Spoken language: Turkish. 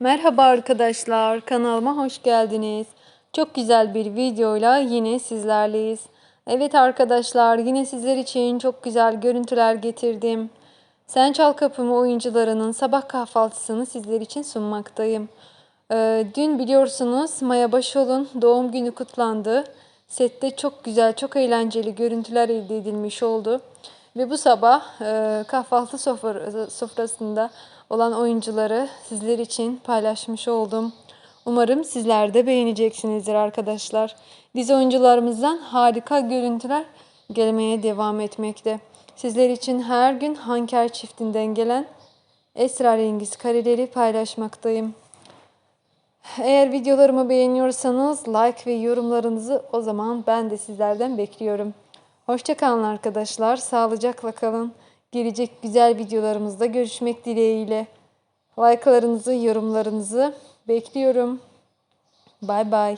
Merhaba arkadaşlar, kanalıma hoş geldiniz. Çok güzel bir videoyla yine sizlerleyiz. Evet arkadaşlar, yine sizler için çok güzel görüntüler getirdim. Sen Çal Kapımı oyuncularının sabah kahvaltısını sizler için sunmaktayım. Ee, dün biliyorsunuz Maya Başol'un doğum günü kutlandı. Sette çok güzel, çok eğlenceli görüntüler elde edilmiş oldu. Ve bu sabah e, kahvaltı sofra- sofrasında olan oyuncuları sizler için paylaşmış oldum. Umarım sizler de beğeneceksinizdir arkadaşlar. Dizi oyuncularımızdan harika görüntüler gelmeye devam etmekte. Sizler için her gün Hanker çiftinden gelen esrarengiz kareleri paylaşmaktayım. Eğer videolarımı beğeniyorsanız like ve yorumlarınızı o zaman ben de sizlerden bekliyorum. Hoşçakalın arkadaşlar. Sağlıcakla kalın. Gelecek güzel videolarımızda görüşmek dileğiyle. Like'larınızı, yorumlarınızı bekliyorum. Bay bay.